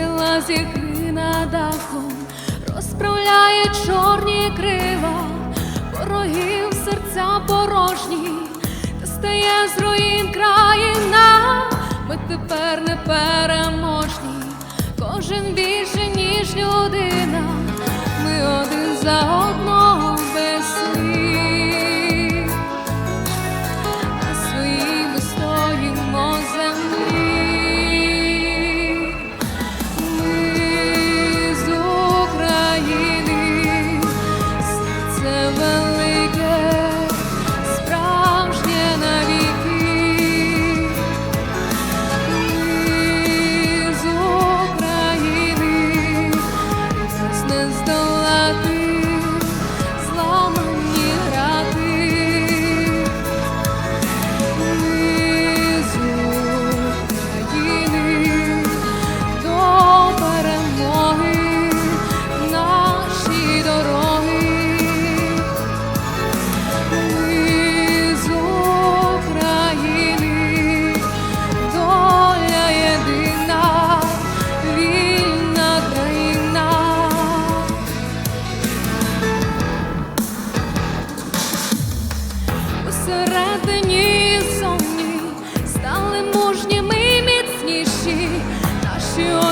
розсіла зіхи над дахом, розправляє чорні крила, ворогів серця порожні, та стає з руїн країна, ми тепер не переможні, кожен більше, ніж людина, ми один за одного без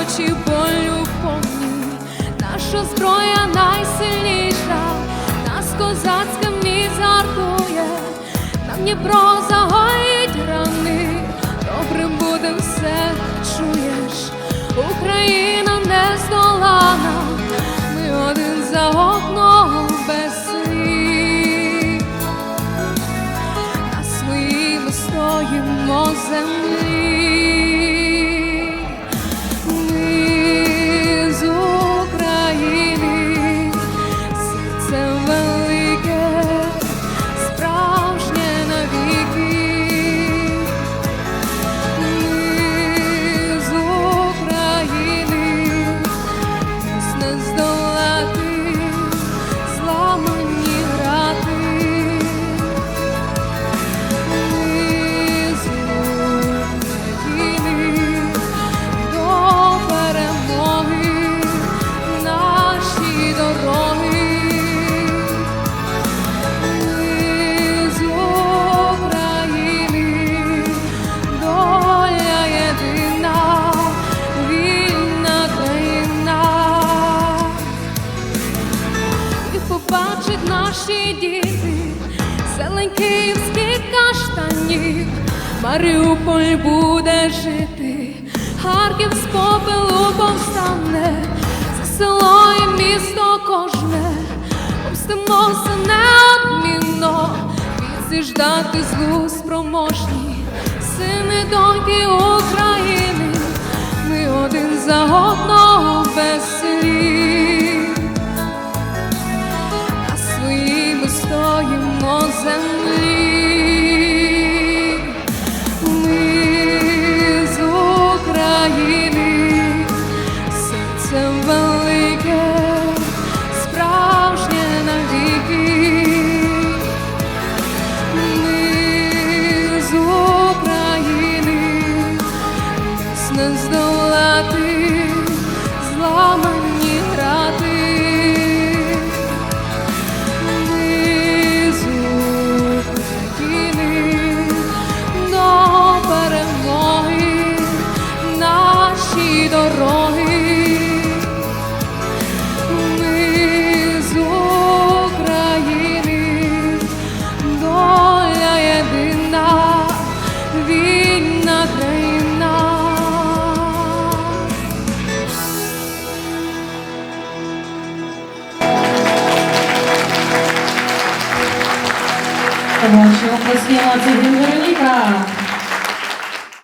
очі болю повні, наша зброя найсильніша, нас козацька міць гартує, нам Дніпро загоїть рани, добрим буде все, чуєш, Україна не здолана, ми один за одного без слів. На своїм стоїмо землі. І побачать наші діти, зелень каштанів, Маріуполь буде жити, Харків з попелу повстане, за село і місто кожне, помстимося неодмінно, віці ждати злу спроможні, сини доньки України, ми один за одного не здолати, зламані Ваші оплески Лацигін Вероніка.